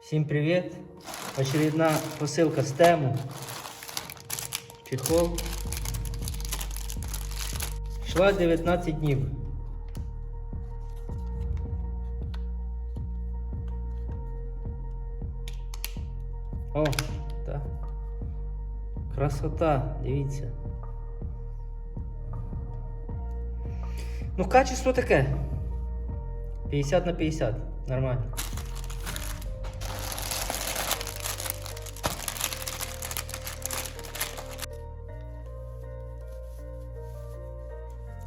Всім привіт! Очередна посилка з тему. Чехол. Шла 19 днів. О, так. Красота, дивіться. Ну, качество таке. 50 на 50. Нормально.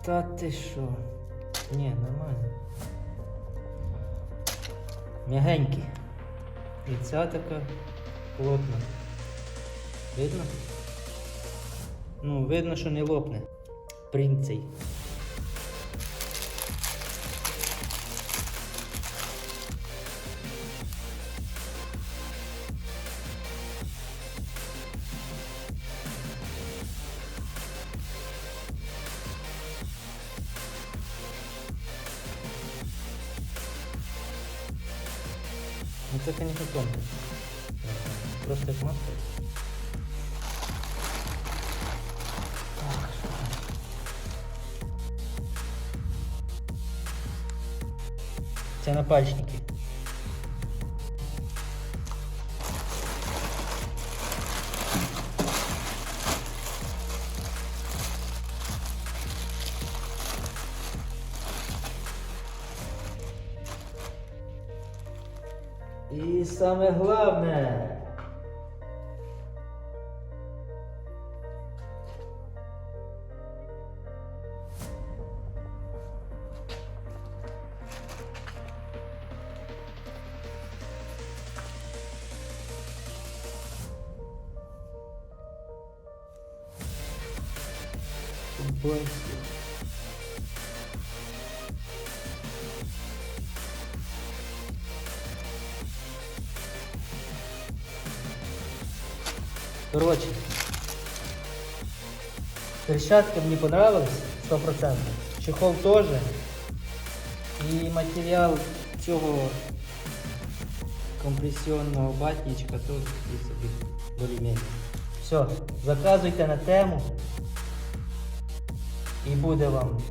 Та ти що? Ні, нормально. М'ягенький. І ця така плотна. Видно? Ну, видно, що не лопне. Принт Ну це, конечно, тонко. Просто як маска. Це напальчники. І саме головне. Бачите. Короче, перчатка мне понравилась 100%. Чехол тоже. І матеріал цього компресіонного батничка такий собі более-менее. Все, заказуйте на тему і буде вам